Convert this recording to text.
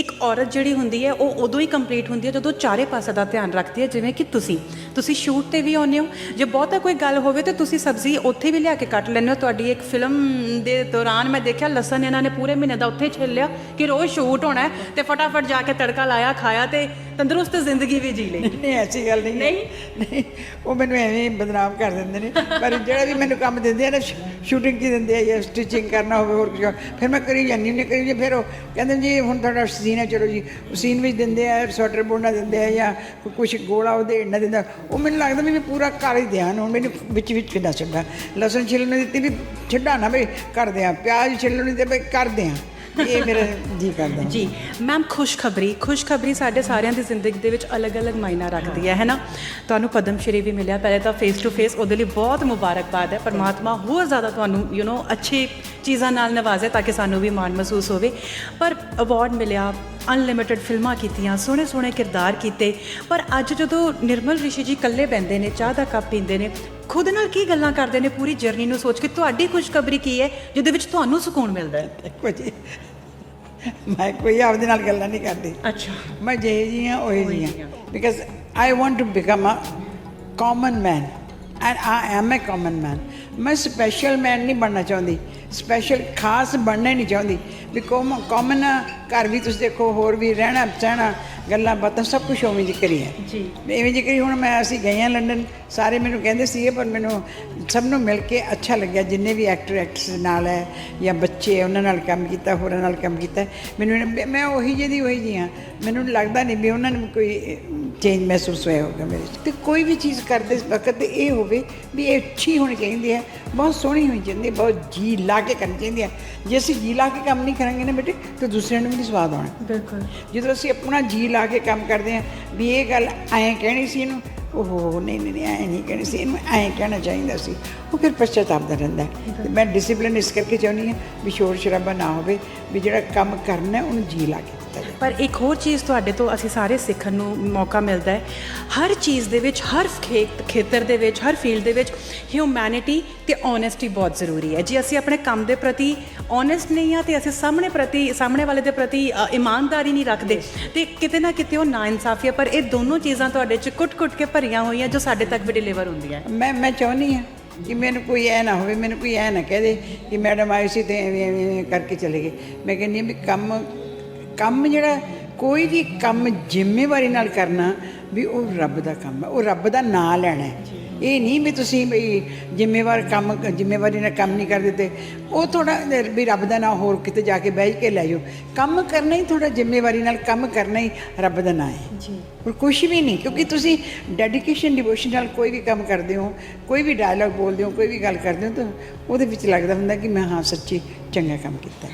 ਇੱਕ ਔਰਤ ਜਿਹੜੀ ਹੁੰਦੀ ਹੈ ਉਹ ਉਦੋਂ ਹੀ ਕੰਪਲੀਟ ਹੁੰਦੀ ਹੈ ਜਦੋਂ ਚਾਰੇ ਪਾਸੇ ਦਾ ਧਿਆਨ ਰੱਖਦੀ ਹੈ ਜਿਵੇਂ ਕਿ ਤੁਸੀਂ। ਤੁਸੀਂ ਸ਼ੂਟ ਤੇ ਵੀ ਆਉਂਦੇ ਹੋ। ਜੇ ਬਹੁਤਾ ਕੋਈ ਗੱਲ ਹੋਵੇ ਤੇ ਤੁਸੀਂ ਸਬਜ਼ੀ ਉੱਥੇ ਵੀ ਲਿਆ ਕੇ ਕੱਟ ਲੈਂਦੇ ਹੋ। ਤੁਹਾਡੀ ਇੱਕ ਫਿਲਮ ਦੇ ਦੌਰਾਨ ਮੈਂ ਦੇਖਿਆ ਲਸਣ ਇਹਨਾਂ ਨੇ ਪੂਰੇ ਮਹੀਨੇ ਦਾ ਉੱਥੇ ਛਿੱਲ ਲਿਆ ਕਿ ਰੋਜ਼ ਸ਼ੂਟ ਹੋਣਾ ਹੈ ਤੇ ਫਟਾਫਟ ਜਾ ਕੇ ਤੜਕਾ ਲਾਇਆ ਖਾਇਆ ਤੇ ਤੰਦਰੁਸਤ ਜ਼ਿੰਦਗੀ ਵੀ ਜੀ ਲਈ। ਨਹੀਂ ਐਸੀ ਗੱਲ ਨਹੀਂ ਹੈ। ਨਹੀਂ? ਉਹ ਮੈਨੂੰ ਐਵੇਂ ਹੀ ਬਦਨਾਮ ਕਰ ਦਿੰਦੇ ਨੇ। ਪਰ ਜਿਹੜਾ ਵੀ ਮੈਨੂੰ ਕੰਮ ਦਿੰਦੇ ਆ ਨਾ ਸ਼ੂਟਿੰਗ ਕੀ ਦਿੰਦੇ ਆ ਜਾਂ ਸਟਿਚਿੰਗ ਕਰਨਾ ਹੋਵੇ ਹੋਰ ਕੁਝ ਫਿਰ ਮੈਂ ਕਰੀ ਜਾਂਦੀ ਹੁੰਦੀ ਕਰੀ ਜਾਂਦੀ, ਫਿਰ ਉਹ ਕਹਿੰਦੇ ਜੀ ਹੁਣ ਤੁਹਾਡਾ ਸੀਨ ਹੈ ਚਲੋ ਜੀ ਸੀਨ ਵਿੱਚ ਦਿੰਦੇ ਆ ਸਵੈਟਰ ਬੁਣਨਾ ਦਿੰਦੇ ਆ ਜਾਂ ਕੁਝ ਗੋਲਾ ਉਹਦੇ ਇੰਨਾ ਦਿੰਦਾ। ਉਹ ਮੈਨੂੰ ਲੱਗਦਾ ਵੀ ਮੈਂ ਪੂਰਾ ਕਰ ਹੀ ਦਿਆਂ, ਹੁਣ ਮੈਨੂੰ ਵਿੱਚ ਵਿੱਚ ਕਿੱਦਾਂ ਛੱਡਾ? ਲਸਣ ਛਿੱਲਣ ਦਿੱਤੀ ਵੀ ਛੱਡਾ ਨਾ ਬਈ, ਕਰਦੇ ਆ। ਪਿਆਜ਼ ਛਿੱਲਣ ਨੂੰ ਦਿੱਤੇ ਕਰਦੇ ਆ। ਇਹ ਮੇਰਾ ਜੀ ਕਰਦਾ। ਜੀ, ਮੈਮ ਖੁਸ਼ਖਬਰੀ ਖੁਸ਼ਖਬਰੀ ਸਾਡੇ ਸਾਰਿਆਂ ਦੀ ਜ਼ਿੰਦਗੀ ਦੇ ਵਿੱਚ ਅਲੱਗ-ਅਲੱਗ ਮਾਇਨਾ ਰੱਖਦੀ ਹੈ ਹੈ ਨਾ ਤੁਹਾਨੂੰ ਪਦਮ ਸ਼੍ਰੀ ਵੀ ਮਿਲਿਆ, ਪਹਿਲੇ ਤਾਂ ਫੇਸ ਟੂ ਫੇਸ ਉਹਦੇ ਲਈ ਬਹੁਤ ਮੁਬਾਰਕਬਾਦ ਹੈ। ਪਰਮਾਤਮਾ ਹੋਰ ਜ਼ਿਆਦਾ ਤੁਹਾਨੂੰ ਯੂ نو ਅੱਛੀ ਚੀਜ਼ਾਂ ਨਾਲ ਨਵਾਜ਼ੇ ਤਾਂ ਕਿ ਸਾਨੂੰ ਵੀ ਮਾਣ ਮਹਿਸੂਸ ਹੋਵੇ। ਪਰ ਅਵਾਰਡ ਮਿਲਿਆ ਅਨਲਿਮਿਟਿਡ ਫਿਲਮਾਂ ਕੀਤੀਆਂ ਸੋਹਣੇ ਸੋਹਣੇ ਕਿਰਦਾਰ ਕੀਤੇ। ਪਰ ਅੱਜ ਜਦੋਂ ਨਿਰਮਲ ਰਿਸ਼ੀ ਜੀ ਇਕੱਲੇ ਬੈੰਦੇ ਨੇ ਚਾਹ ਦਾ ਕੱਪ ਪੀਂਦੇ ਨੇ ਖੁਦ ਨਾਲ ਕੀ ਗੱਲਾਂ ਕਰਦੇ ਨੇ ਪੂਰੀ ਜਰਨੀ ਨੂੰ ਸੋਚ ਕੇ? ਤੁਹਾਡੀ ਖੁਸ਼ਖਬਰੀ ਕੀ ਹੈ ਜਿਹਦੇ ਵਿੱਚ ਤੁਹਾਨੂੰ ਸਕੂਨ ਮਿਲਦਾ ਹੈ? ਕੁਝ ਮੈਂ ਕੋਈ ਆਪਦੇ ਨਾਲ ਗੱਲਾਂ ਨਹੀਂ ਕਰਦੀ। ਅੱਛਾ। ਮੈਂ ਜਿਹੇ ਜੀ ਹਾਂ ਉਹ ਜੀ ਹਾਂ because I want to become a common man and I am a common man ਮੈਂ ਸਪੈਸ਼ਲ ਮੈਨ ਨਹੀਂ ਬਣਨਾ ਚਾਹੁੰਦੀ। ਸਪੈਸ਼ਲ ਖਾਸ ਬਣਨਾ ਨਹੀਂ ਚਾਹੁੰਦੀ। ਵੀ ਕਾਮਨ ਘਰ ਵੀ ਤੁਸੀਂ ਦੇਖੋ ਹੋਰ ਵੀ ਰਹਿਣਾ ਸਹਿਣਾ ਗੱਲਾਂ ਬਾਤਾਂ ਸਭ ਕੁਝ ਉਵੇਂ ਜਿ ਕਰੀ ਹੈ। ਜੀ। ਇਵੇਂ ਜਿ ਕਰੀ ਹੁਣ ਮੈਂ ਅਸੀਂ ਗਏ ਹਾਂ ਲੰਡਨ ਸਾਰੇ ਮੈਨੂੰ ਕਹਿੰਦੇ ਸੀਗੇ ਪਰ ਮੈਨੂੰ ਸਭ ਨੂੰ ਮਿਲ ਕੇ ਅੱਛਾ ਲੱਗਿਆ। ਜਿੰਨੇ ਵੀ ਐਕਟਰ ਐਕਟਰਸ ਨਾਲ ਹੈ ਜਾਂ ਬੱਚੇ ਉਹਨਾਂ ਨਾਲ ਕੰਮ ਕੀਤਾ ਹੋਰਾਂ ਨਾਲ ਕੰਮ ਕੀਤਾ। ਮੈਨੂੰ ਮੈਂ ਉਹੀ ਜਿਹੀ ਦੀ ਉਹੀ ਜੀ ਹਾਂ। ਮੈਨੂੰ ਲੱਗਦਾ ਨਹੀਂ ਵੀ ਉਹਨਾਂ ਨੂੰ ਕੋਈ ਚੇਂਜ ਮਹਿਸੂਸ ਹੋਇਆ ਹੋਗਾ ਮੇਰੇ ਤੇ ਕੋਈ ਵੀ ਚੀਜ਼ ਕਰਦੇ ਵਕਤ ਇਹ ਹੋਵੇ ਵੀ ਇਹ ਅੱਛੀ ਹੋਣੀ ਚਾਹੀਦੀ ਹੈ ਬਹੁਤ ਸੋਹਣੀ ਹੋਣੀ ਚਾਹੀਦੀ ਹੈ ਬਹੁਤ ਜੀ ਲਾ ਕੇ ਕਰਨੀ ਚਾਹੀਦੀ ਹੈ। ਜੇ ਅਸੀਂ ਜੀ ਲਾ ਕੇ ਕੰਮ ਨਹੀਂ ਕਰਾਂਗੇ ਨਾ ਬੇਟੇ ਤਾਂ ਦੂਸਰਿਆਂ ਨੂੰ ਵੀ ਨਹੀਂ ਸਵਾਦ ਆਉਣਾ। ਬਿਲਕੁਲ। ਜਦੋਂ ਅਸੀਂ ਆਪਣਾ ਜੀ ਲਾ ਕੇ ਕੰਮ ਕਰਦੇ ਹਾਂ ਵੀ ਇਹ ਗੱਲ ਐਂ ਕਹਿਣੀ ਸੀ ਇਹਨੂੰ ਉਹ ਨਹੀਂ ਨਹੀਂ ਐਂ ਨਹੀਂ ਕਹਿਣੀ ਸੀ ਇਹਨੂੰ ਐਂ ਕਹਿਣਾ ਚਾਹੀਦਾ ਸੀ। ਉਹ ਫਿਰ ਪਛਤਾਵਾ ਦਾ ਰਹਿੰਦਾ। ਤੇ ਮੈਂ ਡਿਸਪਲਿਨ ਇਸ ਕਰਕੇ ਚਾਹੁੰਦੀ ਹਾਂ ਵੀ ਸ਼ੋਰ ਸ਼ਰਾਬਾ ਨਾ ਹੋਵੇ ਵੀ ਜਿਹੜਾ ਕੰਮ ਕਰਨਾ ਉਹਨੂੰ ਜੀ ਲਾ ਕੇ। ਕੀਤਾ ਜਾਵੇ ਪਰ ਇੱਕ ਹੋਰ ਚੀਜ਼ ਤੁਹਾਡੇ ਤੋਂ ਅਸੀਂ ਸਾਰੇ ਸਿੱਖਣ ਨੂੰ ਮੌਕਾ ਮਿਲਦਾ ਹੈ। ਹਰ ਚੀਜ਼ ਦੇ ਵਿੱਚ ਹਰ ਖੇਤਰ ਦੇ ਵਿੱਚ ਹਰ ਫੀਲਡ ਦੇ ਵਿੱਚ ਹਿਊਮੈਨਿਟੀ ਤੇ ਓਨੈਸਟੀ ਬਹੁਤ ਜ਼ਰੂਰੀ ਹੈ। ਜੇ ਅਸੀਂ ਆਪਣੇ ਕੰਮ ਦੇ ਪ੍ਰਤੀ ਓਨੈਸਟ ਨਹੀਂ ਆ ਤੇ ਅਸੀਂ ਸਾਹਮਣੇ ਪ੍ਰਤੀ ਸਾਹਮਣੇ ਵਾਲੇ ਦੇ ਪ੍ਰਤੀ ਇਮਾਨਦਾਰੀ ਨਹੀਂ ਰੱਖਦੇ ਤੇ ਕਿਤੇ ਨਾ ਕਿਤੇ ਉਹ ਨਾਇਨਸਾਫੀ ਹੈ। ਪਰ ਇਹ ਦੋਨੋਂ ਚੀਜ਼ਾਂ ਤੁਹਾਡੇ ਚ ਕੁੱਟ-ਕੁੱਟ ਕੇ ਭਰੀਆਂ ਹੋਈਆਂ ਜੋ ਸਾਡੇ ਤੱਕ ਵੀ ਡਿਲੀਵਰ ਹੁੰਦੀਆਂ ਮੈਂ ਮੈਂ ਚਾਹੁੰਦੀ ਹਾਂ ਕਿ ਮੈਨੂੰ ਕੋਈ ਐ ਨਾ ਹੋਵੇ ਮੈਨੂੰ ਕੋਈ ਐ ਨਾ ਕਹਿ ਕਿ ਮੈਡਮ ਆਈ ਸੀ ਤੇ ਐਵੇਂ ਐਵੇਂ ਕਰਕੇ ਚਲੇ ਗਏ। ਮੈਂ ਕਹਿੰਦੀ ਵੀ ਕੰਮ ਕੰਮ ਜਿਹੜਾ ਕੋਈ ਵੀ ਕੰਮ ਜ਼ਿੰਮੇਵਾਰੀ ਨਾਲ ਕਰਨਾ ਵੀ ਉਹ ਰੱਬ ਦਾ ਕੰਮ ਹੈ ਉਹ ਰੱਬ ਦਾ ਨਾਂ ਲੈਣਾ ਹੈ। ਇਹ ਨਹੀਂ ਵੀ ਤੁਸੀਂ ਵੀ ਜ਼ਿੰਮੇਵਾਰ ਕੰਮ ਜ਼ਿੰਮੇਵਾਰੀ ਨਾਲ ਕੰਮ ਨਹੀਂ ਕਰਦੇ ਤੇ ਉਹ ਥੋੜਾ ਵੀ ਰੱਬ ਦਾ ਨਾਂ ਹੋਰ ਕਿਤੇ ਜਾ ਕੇ ਬਹਿ ਕੇ ਲੈ ਜਾਓ। ਕੰਮ ਕਰਨਾ ਹੀ ਥੋੜਾ ਜ਼ਿੰਮੇਵਾਰੀ ਨਾਲ ਕੰਮ ਕਰਨਾ ਹੀ ਰੱਬ ਦਾ ਨਾਂ ਹੈ। ਜੀ। ਔਰ ਕੁਛ ਵੀ ਨਹੀਂ ਕਿਉਂਕਿ ਤੁਸੀਂ ਡੈਡੀਕੇਸ਼ਨ ਡਿਵੋਸ਼ਨ ਨਾਲ ਕੋਈ ਵੀ ਕੰਮ ਕਰਦੇ ਹੋ ਕੋਈ ਵੀ ਡਾਇਲੌਗ ਬੋਲਦੇ ਹੋ ਕੋਈ ਵੀ ਗੱਲ ਕਰਦੇ ਹੋ ਤਾਂ ਉਹਦੇ ਵਿੱਚ ਲੱਗਦਾ ਹੁੰਦਾ ਕਿ ਮੈਂ ਹਾਂ ਸੱਚੀ ਚੰਗਾ ਕੰਮ ਕੀਤਾ।